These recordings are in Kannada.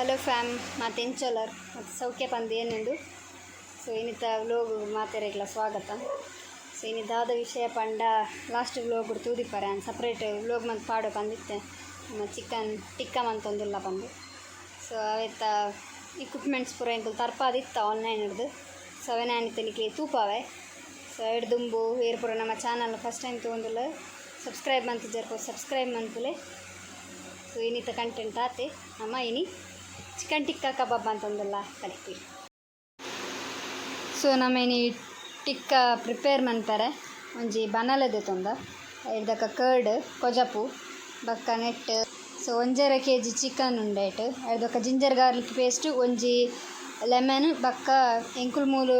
ಹಲೋ ಫ್ಯಾಮ್ ಮತ್ತೆ ಎಂಚೋಲರ್ ಮತ್ತು ಸೌಖ್ಯ ಪಂದು ಏನೆಂದು? ಸೊ ಇನ್ನಿತ ವ್ಲೋಗ್ ಮಾತೆರೆಗ್ಲ ಸ್ವಾಗತ. ಸೊ ಏನಿದ್ದಾದ ವಿಷಯ ಪಂಡ ಲಾಸ್ಟ್ ವ್ಲೋಗ್ ತೂದಿಪ್ಪಾರೆ ಅಂತ ಸಪ್ರೇಟ್ ವ್ಲೋಗ್ ಮಂತ್ ಪಾಡೋ ಬಂದಿತ್ತೆ ನಮ್ಮ ಚಿಕನ್ ಟಿಕ್ಕ ಮಂತೊಂದುಲ್ಲ ಬಂದು ಸೊ ಅವೆತ್ತ ಇಕ್ವಿಪ್ಮೆಂಟ್ಸ್ ಪೂರ ಎಂಕುಲು ತರ್ಪಾದಿತ್ತ ಆನ್ಲೈನ್ ಹಿಡ್ದು ಸೊ ಅವನೇ ಅನಿತನಿಗೆ ತೂಪಾವೆ. ಸೊ ಏರ್ ಪೂರ ನಮ್ಮ ಚಾನಲ್ ಫಸ್ಟ್ ಟೈಮ್ ತೊಗೊಂಡಿಲ್ಲ. ಸಬ್ಸ್ಕ್ರೈಬ್ ಮಂತ್ ಜರ್ಕೋ ಸಬ್ಸ್ಕ್ರೈಬ್ ಮಂತಲೇ. ಸೊ ಏನಿತ್ತ ಕಂಟೆಂಟ್ ಆತೆ. ನಮ್ಮ ಇನಿ. ಚಿಕನ್ ಟಿಕ್ಕಾ ಕಬಾಬ್ ಅಂತಂದಲ್ಲ ಕಲಿತೀವಿ ಸೊ ನಮ್ಮೇನಿ ಟಿಕ್ಕ ಪ್ರಿಪೇರ್ ಮಾಡ್ತಾರೆ. ಒಂಜಿ ಬನಲದೆ ತೊಂದ. ಇರ್ದಕ್ಕ ಕರ್ಡ್ ಕೊಜಪು ಬಕ್ಕ ನೆಟ್ ಸೊ ಒಂಜರ ಕೆ ಜಿ ಚಿಕನ್ ಉಂಡೇಟ್. ಇರ್ದಕ್ಕ ಜಿಂಜರ್ ಗಾರ್ಲಿಕ್ ಪೇಸ್ಟ್ ಒಂಜಿ ಲೆಮನ್ ಬಕ್ಕ ಎಂಕುಲ್ ಮೂಲು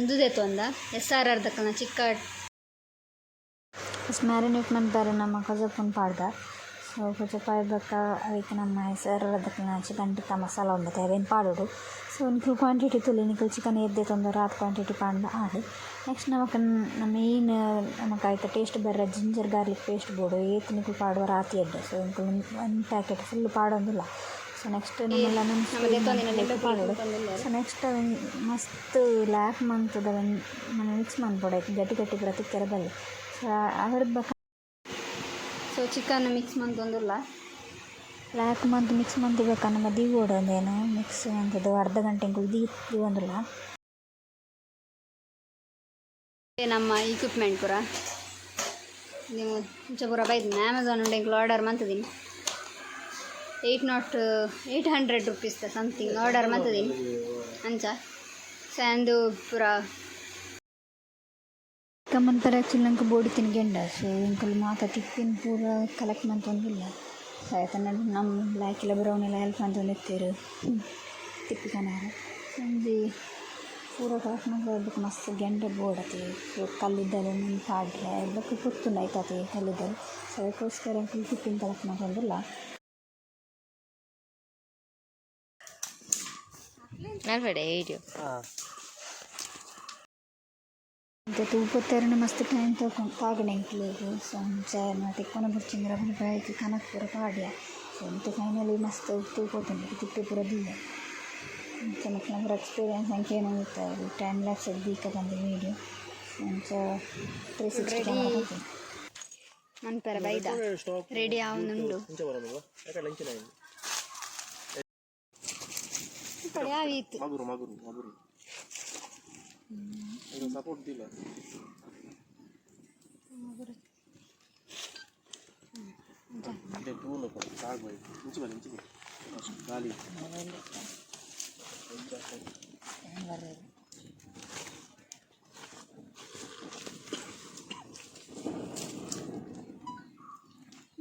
ಇಂದುದೆ ತೊಂದ. ಎಸ್ ಆರ್ ಅರ್ಧಕ್ಕ ಚಿಕ್ಕ ಮ್ಯಾರಿನೇಟ್ ಮಾಡ್ತಾರೆ ನಮ್ಮ ಕೊಜಪ್ಪನ ಪಾಡ್ದ. ಇದ್ದಕ್ಕ ಅದಕ್ಕೆ ನಮ್ಮ ಹೆಸರು ಅದಕ್ಕೆ ಚಿಕನ್ ಟಿಕ್ಕ ಮಸಾಲ ಉಂಡು ಅವೇನು ಪಾಡೋಡು ಸೊ ನಿಖಲ್ ಕ್ವಾಂಟಿಟಿ ತುಲಿ ನಿಖಲ್ ಚಿಕನ್ ಎದ್ದೆ ತೊಂದರೆ ರಾತ್ ಕ್ವಾಂಟಿಟಿ ಪಾಂಡ ಆಡು ನೆಕ್ಸ್ಟ್ ನಮಕ್ ಮೇನ್ ನಮಕ್ ಆಯ್ತು ಟೇಸ್ಟ್ ಬರ್ರ ಜಿಂಜರ್ ಗಾರ್ಲಿಕ್ ಪೇಸ್ಟ್ ಬೋಡು. ಏತ್ ನಿಖಲ್ ಪಾಡುವ ರಾತಿ ಎಡ್ಡೆ ಸೊ ಒಂದು ಪ್ಯಾಕೆಟ್ ಫುಲ್ ಪಾಡೊಂದಿಲ್ಲ ಸೊ ನೆಕ್ಸ್ಟ್ ನಮ್ಮ ಲೆಮನ್ ಪಾಡೋಡು ಸೊ ನೆಕ್ಸ್ಟ್ ಅವೆನ್ ಮಸ್ತ್ ಲ್ಯಾಪ್ ಮಂತದ ಮನೆ ಮಿಕ್ಸ್ ಮಾಡ್ಬೋಡಾಯ್ತು ಗಟ್ಟಿ ಗಟ್ಟಿ ಬರ ತಿಕ್ಕರ ಬಲ್ಲಿ ಸೊ ಬಕ ಸೊ ಚಿಕನ್ ಮಿಕ್ಸ್ ಮಂತೊಂದುಲ್ಲ ಬ್ಲ್ಯಾಕ್ ಮಂತ್ ಮಿಕ್ಸ್ ಮಂತ್ ಬೇಕಾ? ನಮ್ಮ ದೀವೋಡು ಒಂದೇನು ಮಿಕ್ಸ್ ಅಂತದ್ದು ಅರ್ಧ ಗಂಟೆ ದೀ ದೀವೊಂದಿಲ್ಲ ನಮ್ಮ ಇಕ್ವಿಪ್ಮೆಂಟ್ ಪೂರ. ನೀವು ಮುಂಚೆ ಪೂರ ಬೈದಿನಿ? ಅಮೆಝಾನ್ ಉಂಡೆಂಗ್ಲು order ಮಂತದೀನಿ eight not eight hundred rupees something order ಮಂತದೀನಿ ಅಂಚ? ಸ್ಯಾಂದು ಪೂರ ಕಮ್ಮನ್ಪರ ಆ್ಯಕ್ಚುಲಿ ನಂಗೆ ಬೋಡಿ ತಿನ್ಗೆಂಡ. ಸೊ ಇಂಕಲ್ ಮಾತ ತಿಪ್ಪಿನ ಪೂರ ಕಲೆಕ್ಟ್ ಮಂತೊಂದಿಲ್ಲ ಆಯ್ತು ನಮ್ಮ ಲೈಕ್ ಇಲ್ಲ ಬ್ರೌನ್ ಎಲ್ಲ ಹೆಲ್ಪ್ ಅಂತಂದು ಎತ್ತೀರು ತಿಪ್ಪಿ ಕನಾರ ಸಂಜೆ ಪೂರ ಕಲೆಕ್ಟ್ ಮಾಡ್ಬೇಕು ಮಸ್ತ್ ಗೆಂಡ ಬೋಡತಿ ಕಲ್ಲಿದ್ದಲು ನಿಮ್ಮ ಪಾಡ್ರೆ ಅದಕ್ಕೆ ಗೊತ್ತುಂಡು ಆಯ್ತತಿ ಕಲ್ಲಿದ್ದಲು ಸೊ ಅದಕ್ಕೋಸ್ಕರ ಫುಲ್ ತಿಪ್ಪಿನ ಕಲೆಕ್ಟ್ ಮಾಡ್ಕೊಂಡಿಲ್ಲ ಮತ್ತೆ ತೂಪತ್ತೆರಡು ಮಸ್ತ್ ಟೈಮ್ ತಗೊಂಡು ತಾಗಣೆ ಇಂಕ್ಲಿಗೆ ಸಂಚ ತಿಕ್ಕೊನ ಬುರ್ಚಿಂಗ್ರ ಬಾಯ್ತು ಕನಕ್ ಪೂರ ಪಾಡ್ಯ ಎಂತ ಫೈನಲಿ ಮಸ್ತ್ ತೂಪತ್ತುಂಡು ತಿಪ್ಪೆ ಪೂರ ದಿಲ್ಲ ಚೆನ್ನಕ್ಕೆ ನಮ್ಗೆ ಎಕ್ಸ್ಪೀರಿಯನ್ಸ್ ಅಂಕೆ ಏನೋ ಟೈಮ್ ಟೆನ್ ಬೀಕ ಬಂದ ವೀಡಿಯೋ ಸಂಚ ತ್ರೀ ಸಿಕ್ಸ್ಟಿ ಮನ್ಪರ ಬೈದ ರೆಡಿ ಆವನುಂಡು ಮಗುರು ಮಗುರು ಮಗುರು এটা সাপোর্ট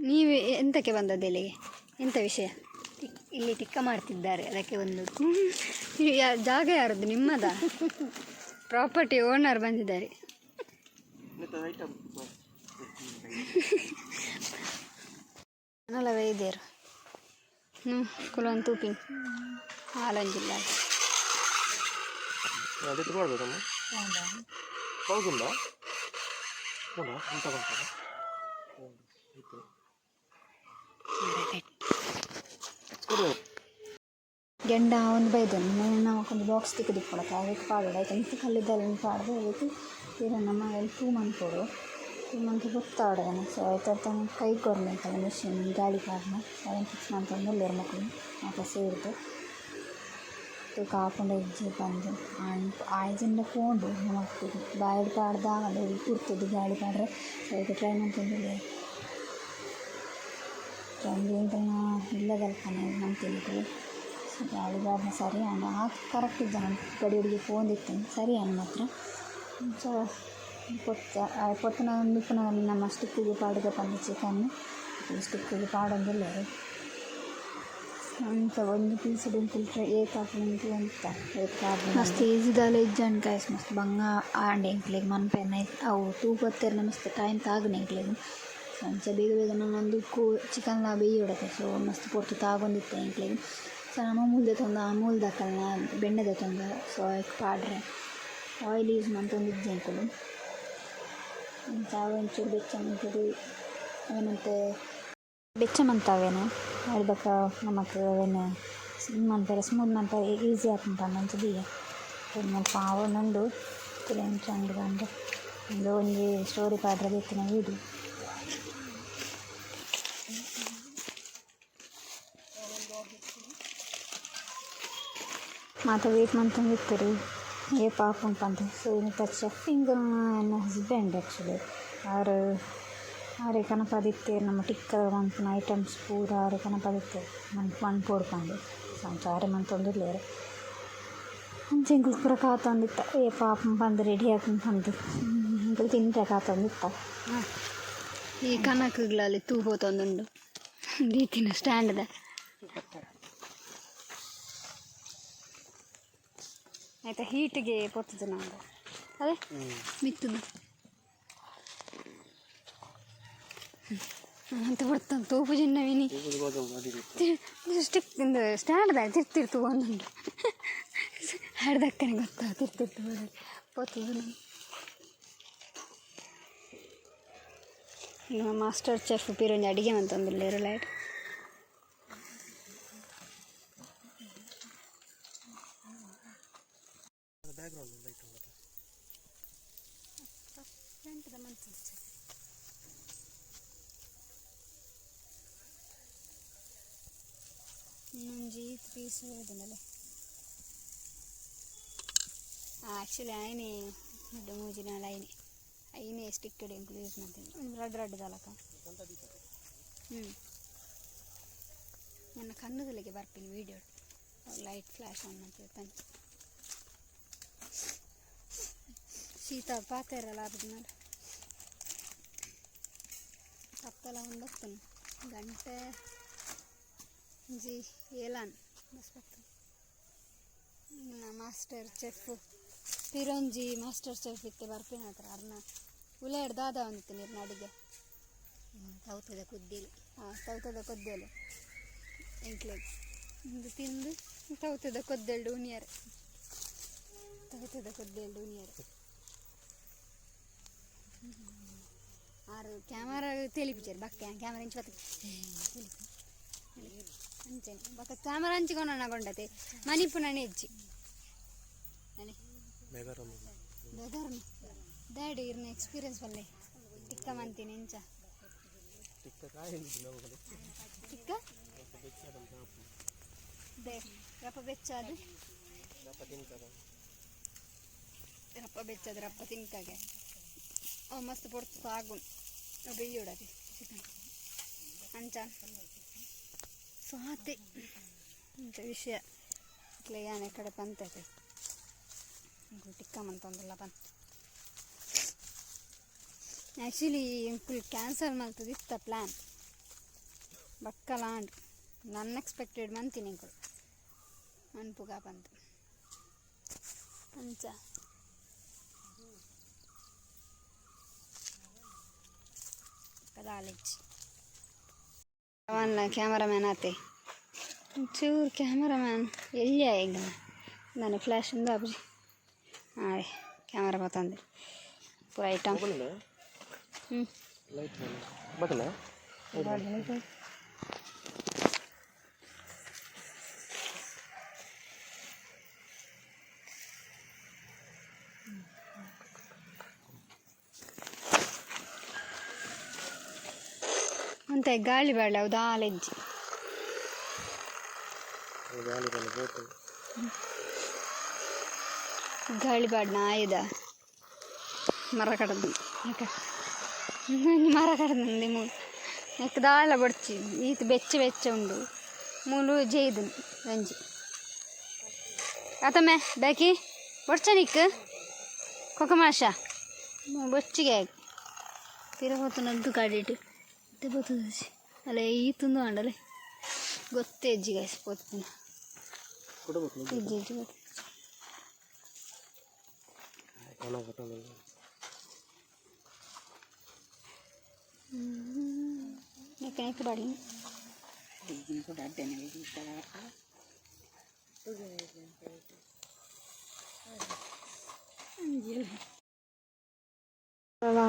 ನೀವು ಎಂತಕ್ಕೆ ಬಂದದ್ದು ಇಲ್ಲಿಗೆ ಎಂಥ ವಿಷಯ? ಇಲ್ಲಿ ಟಿಕ್ಕ ಮಾಡ್ತಿದ್ದಾರೆ, ಅದಕ್ಕೆ ಒಂದು ಜಾಗ ಯಾರದ್ದು, ನಿಮ್ಮದ? ಪ್ರಾಪರ್ಟಿ ಓನರ್ ಬಂದಿದ್ದಾರೆ ವೈದ್ಯರು ಹ್ಞೂ ಕುಲೊಂದು ತೂಪಿನ ಆಲಂಜಿಲ್ಲ ಅದಕ್ಕೆ ಮಾಡ್ಬೇಕಮ್ಮ ಅಂತ ಗೆಂಡ ಒಂದು ಬೈದನು ನಾನು ಒಂದು ಬಾಕ್ಸ್ ತೆಗೆದು ಕೊಡಕ್ಕೆ ಅದಕ್ಕೆ ಪಾಡೋಡು ಆಯ್ತು? ಇಂತ ಕಲ್ಲಿದ್ದಲ್ಲ ಪಾಡ್ದು. ಅದಕ್ಕೆ ತೀರ ನಮ್ಮ ಮನೇಲಿ ಟೂ ಮಂತ್ ಕೊಡು ಟೂ ಮಂತ್ ಗೊತ್ತಾಡೋದನ್ನು ಸೊ ಆಯ್ತು? ತನ್ನ ಕೈ ಕೊರ್ಬೇಕಲ್ಲ ಮಿಷಿನ್ ಗಾಳಿ ಕಾರಣ. ಅದನ್ನು ಫಿಕ್ಸ್ ಮಾಡ್ಕೊಂಡು ಎಲ್ಲರ ಮಕ್ಕಳು ಮತ್ತೆ ತೂಕ ಹಾಕೊಂಡು ಹೆಜ್ಜೆ ಬಂದು ಆಯ್ಜಿಂದ ನಮ್ಮ ನಮಗೆ ಬಾಯಿಡ್ ಪಾಡ್ದಾಗ ಅದು ಕೂರ್ತದ್ದು ಗಾಳಿ ಪಾಡ್ರೆ. ಅದಕ್ಕೆ ಟ್ರೈನ್ ಮಾಡ್ಕೊಂಡಿದ್ದೆ ಟ್ರೈನ್ ಅಂತ ಇಲ್ಲದಲ್ಪನೆ ನಮ್ಮ ತಿಂಗಳು ಗಾಳಿ ಬಾಡ್ನ ಸರಿ ಅನ್ನ ಕರೆಕ್ಟ್ ಇದ್ದ ನಾನು ಹುಡುಗಿ ಫೋನ್ ಇತ್ತೇನೆ ಸರಿ ಅನ್ನ ಮಾತ್ರ. ಸೊ ಕೊತ್ತ ಕೊತ್ತನ ಪುನಃ ನಮ್ಮ ಸ್ಟಿಕ್ಕಿಗೆ ಪಾಡಿಗೆ ಬಂದು ಚಿಕನ್. ಸ್ಟಿಕ್ಕಿಗೆ ಪಾಡೊಂದಿಲ್ಲ ಅಂತ ಒಂದು ಪೀಸ್ ಡಿಂಪಲ್ ಏಕ್ ಹಾಕೊಂಡು ಅಂತ. ಮಸ್ತ್ ಈಜಿದಲ್ಲ ಅಂಡ್ ಕಾಯ್ಸ್ ಮಸ್ತ್ ಬಂಗ ಆಂಡೆ ಇಂಕ್ಲಿಗೆ ಮನ್ಪೆನ್ನ ಅವು ತೂಪತ್ತೆರಡು ಮಸ್ತ್ ಟೈಮ್ ತಾಗನೆ ಎಂಕ್ಲೆಗ್ ಸಂಚ ಬೇಗ ಬೇಗ ನಾನೊಂದು ಕೂ ಚಿಕನ್ನ ಬೇಯಿ ಹೊಡತ್ತೆ ಸೊ, ಮಸ್ತ್ ಪೊರ್ತು ತಾಗೊಂದಿತ್ತೆ ಇಂಕ್ಲಿಗೆ చాలా అమూల్ద తొంద అమూల్ ದಾಕಲ್ನ ಬೆಣ್ಣೆದ ತಂದ ಸೊ ಐಕ್ ಪಾಡ್ರೆ ಆಯಿಲ್ ಯೂಸ್ ಮಂತೊಂದಿಜ್ಜೆ ಅಂಕುಲು ತಾವು ಒಂಚೂರು ಬೆಚ್ಚ ಮಂತದು ಏನಂತೆ, ಬೆಚ್ಚ ಮಂತಾವೇನು? ಹೇಳ್ಬೇಕ ನಮಕ್ ಏನು ಮಂತಾರೆ ಸ್ಮೂತ್ ಮಂತಾರೆ ಈಸಿ ಆತಂತ ಮಂಚದೀಯ ಸ್ವಲ್ಪ ಅವನೊಂದು ತಿರುಗಿ ಚಂದ ಬಂದು, ಒಂದು ಒಂಜಿ ಸ್ಟೋರಿ ಪಾಡ್ರೆ ಬೆತ್ತಿನ ವೀಡಿಯೋ ಮಾತ ವೇಟ್ ಮಂತಂದು ರೀ ಏ, ಪಾಪ ಉಂಟಂತೆ ಸೊ ಇಂಥ ಚೆಫಿಂಗ್ ನನ್ನ ಹಸ್ಬೆಂಡ್ ಆ್ಯಕ್ಚುಲಿ ಆರು, ಆರೆ ಕನಪದಿತ್ತೇರು ನಮ್ಮ ಟಿಕ್ಕ ಮಂತಿನ ಐಟಮ್ಸ್ ಪೂರ ಆರೆ ಕನಪದಿತ್ತೇರು ಮಣ್ ಮಣ್ಣು ಪೋಡ್ಕೊಂಡು ಆರೆ ಮಂತೊಂದಿರ್ಲೇರು ಅಂಚೆ ಇಂಕಲ್ ಪೂರ ಕಾತೊಂದಿತ್ತ ಏ, ಪಾಪ ಬಂದು ರೆಡಿ ಹಾಕೊಂಡು ಬಂದು. ಇಂಕಲ್ ತಿಂತೆ ಕಾತೊಂದಿತ್ತ ಈ ಕನಕಗಳಲ್ಲಿ ತೂ ಹೋತೊಂದುಂಡು ರೀತಿನ ಸ್ಟ್ಯಾಂಡ್ದ ಆಯ್ತಾ ಹೀಟಿಗೆ ಪೊತ್ತದು ನಾವು ಅದೇ ಮಿತ್ತದು ಅಂತ ಬರ್ತಾನೆ ತೋಪು ಚಿನ್ನವಿನಿ ಇದು ಗೋಧು ಅದಿದೆ ಸ್ಟಿಕ್ ಇಂದು ಸ್ಟ್ಯಾಂಡ್ದ ತಿರ್ತಿರ್ತು ಒಂದೊಂದು ಹಡ್ದಕ್ಕನೆ ಗೊತ್ತಾ ತಿರ್ತಿರ್ತು ಪೊತ್ತದು ನಾನು ಈಗ ಮಾಸ್ಟರ್ ಚೆಫ್ ಪಿರೊಂಜಿ ಅಡಿಗೆ ಮಂತೊಂದುಲ್ಲೇರು ಲೈಟ್ ಇನ್ನೊಂಜಿ ಪೀಸ್ ಹೋದನಲ್ಲ ಆ್ಯಕ್ಚುಲಿ ಆಯ್ನೆ ದೊಡ್ಡ ಮೂಜಿನ ಐನೆ ಐನೆ ಸ್ಟಿಕ್ ಇಂಕ್ಲು ಯೂಸ್ ಮಾಡ್ತೀನಿ ಒಂದು ರಡ್ ರಡ್ ದಲಕ ಹ್ಞೂ ನನ್ನ ಕಣ್ಣದಲ್ಲಿಗೆ ಬರ್ತೀನಿ ವೀಡಿಯೋ ಲೈಟ್ ಫ್ಲ್ಯಾಶ್ ಆನ್ ಮಾಡ್ತೀವಿ ಪಂಚ್ ಶೀತ ಪಾತ್ರ ಇರಲ್ಲ ಅದ್ರ ಮೇಲೆ ಕತ್ತಲ ಒಂದು ಬರ್ತೇನೆ ಗಂಟೆ ಜಿ ಏಲಾನ್ ಬರ್ತೇನೆ ಮಾಸ್ಟರ್ ಚೆಫ್ ಪಿರಂಜಿ ಮಾಸ್ಟರ್ ಚೆಫ್ ಇತ್ತೆ ಬರ್ಪೇನೆ ಹತ್ರ ಅರ್ನ ಉಲೆ ದಾದ ಅಂತು ನೀರಿನ ಅಡುಗೆ ತೌತದ ಕುದ್ದಿಲಿ. ಹಾಂ ತೌತದ ಕೊದ್ದೆಲು. ಎಂಕ್ಲೆ ಇದು ತಿಂದು ತೌತದ ಕೊದ್ದೆಲ್ಡು ಡೂನಿಯರ್. ತೌತದ ಕೊದ್ದೆಲ್ಡು ಡೂನಿಯರ್. ಆರು ಕ್ಯಾಮರಾ ತೆಲಿಪಿಚಾರು ಬಕ್ಕ ಕ್ಯಾಮರಾ ಇಂಚು ಬತ್ತ ಅಂಚೆನೆ ಬಕ್ಕ ಕ್ಯಾಮರಾ ಹಂಚಿಕೊಂಡು ನಗೊಂಡತೆ ಮಣಿಪು ನನೆ ಹೆಚ್ಚಿ ಅಲೆ ಬೇಗಾರೊಂದು ಬೆದರ್ನು ಡ್ಯಾಡಿ ಇರ್ನ ಎಕ್ಸ್ಪೀರಿಯನ್ಸ್ ಬಲ್ಲೆ ಟಿಕ್ಕ ಮಂತೀನಿ ಇಂಚ ಟಿಕ್ಕ ಕಾಯಿ ನಾವು ಟಿಕ್ಕ ದೇ ರಪ್ಪ ಬೆಚ್ಚದು ದಪ್ಪ ತಿಂತಾರೆ ರಪ್ಪ ಬೆಚ್ಚದು ರಪ್ಪ ತಿನ್ಕಾಗೆ ಅವು ಮಸ್ತ್ ಪೊಡ್ತು ಸಾಗು ಬೆಯ್ಯೋಡದೆ ಚಿಕನ್ ಅಂಚ ಸ್ವಾತಿ ಅಂತ ವಿಷಯ ಇಟ್ಲೆ ಯಾನೆ ಕಡೆ ಪಂತೈತೆ ಟಿಕ್ಕ ಮಂತೊಂದಿಲ್ಲ ಬಂತು ಆ್ಯಕ್ಚುಲಿ ಫುಲ್ ಕ್ಯಾನ್ಸಲ್ ಮಾಡ್ತದೆ ಇತ್ತ ಪ್ಲ್ಯಾನ್ ಬಕ್ಕಲಾಂಡ್ ಅನ್ಎಕ್ಸ್ಪೆಕ್ಟೆಡ್ ಮಂತೀನಿ ಇಂಕುಳು ಅನ್ಪುಗ ಬಂತು ಅಂಚ ಕದಾಲಿಚ್ ಅವನ್ನ ಕ್ಯಾಮರಾಮ್ಯಾನ್ ಆತೆ ಒಂಚೂರು ಕ್ಯಾಮರಾಮ್ಯಾನ್ ಎಲ್ಲಿ ಈಗ ನಾನು ಫ್ಲ್ಯಾಶ್ ಒಂದು ಅಬ್ಜಿ ಹಾಂ ಕ್ಯಾಮರಾ ಬತ್ತಂದೆ ಪೂರ ಐಟಮ್ ಬರಲಿಲ್ಲ ಹ್ಞೂ ಅಂತೆ ಗಾಳಿ ಬೇಡ ಹೌದಾ ಆಲೆಜ್ಜಿ ಗಾಳಿ ಬಂದು ಬೋಟು ಗಾಳಿ ಬಾಡ್ನ ಆಯುಧ ಮರ ಕಡದು ಮರ ಕಡದಂದೆ ಮೂಲು ನೆಕ್ ದಾಳ ಬಡ್ಚಿ ಈತ ಬೆಚ್ಚ ಬೆಚ್ಚ ಉಂಡು ಮೂಲು ಜೇದು ರಂಜಿ ಆತಮ್ಮೆ ಬೇಕಿ ಬಡ್ಚ ನಿಕ್ ಕೊಕಮಾಶ పొత్తే పోతుంది అది అలా ఈతుందో అండలే గొత్తే ఎజ్జి కాసి పోతుంది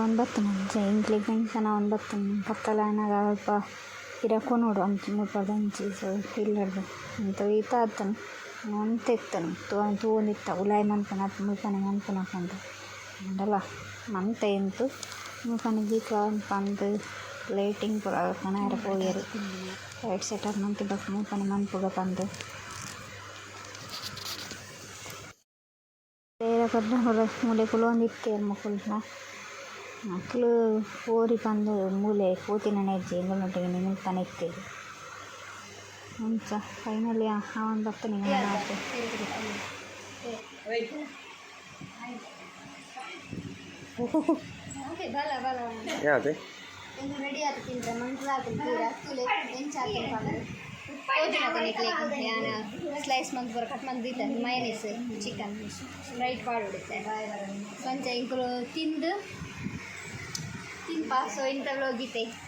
ಒಂದು ಬರ್ತನೆ ಇಂಕ್ಲಿಗೆ ಬೆಂಕನ ಒಂದು ಬರ್ತನೆ ಅಲ್ಪ ಇರಕ್ಕೂ ನೋಡು. ಅಂತ ಮುಪ್ಪದ ಅಂಚಿ ಸೊ ಇಲ್ಲಡ್ದು ಅಂತ ಈತ ಆತನು ಅಂತ ಇತ್ತನು ತೂ ತೂಂದಿತ್ತ ಉಲಾಯಿ ಮನ್ಪನ ಅತ್ ಮುಲ್ಪನೆ ಮನ್ಪನಕಂತ ಅಂಡಲ್ಲ ಮಂತ ಎಂತು? ಮುಲ್ಪನೆ ಗೀತ ಪಂದು ಲೈಟಿಂಗ್ ಪೂರ ಕಣಾರ ಪೋಯರು ಲೈಟ್ ಸೆಟಪ್ ಮಂತಿ ಬಕ್ ಮುಲ್ಪನೆ ಮನ್ಪುಗ ಬಂದು ಬೇರೆ ಕೊಟ್ಟ ಹೊರ ಮೂಲೆ ಕುಲೊಂದಿತ್ತೆ ಮಕ್ಕಳನ್ನ ಮಕ್ಕಳು ಓರಿ ಬಂದು ಮೂಲೆ ಕೂತಿನ ನೆಜ್ಜಿ ಎಂಗನೊಟ್ಟಿಗೆ ನಿಲ್ತಾನೆ ಇರ್ತೀವಿ ಮುಂಚ ಫೈನಲಿ ಬರ್ತಾನೆ ಓಕೆ ಬಲ ಬಲ ಯಾವ್ದು? ರೆಡಿ ತಿಂದ್ರೆ ಮಂಟ್ರ ಕೋತಿನ ಕೊನಿಕ್ಲಿಕ್ಕೆ ಯಾನ ಸ್ಲೈಸ್ ಮಂತ್ ಬರ ಕಟ್ ಮಂತ್ ಬೀತ ಮೈನೀಸ್ ಚಿಕನ್ ರೈಟ್ ಪಾಡುತ್ತೆ ಸಂಜೆ ಇಂಕುಲು ತಿಂದು paso interlogite.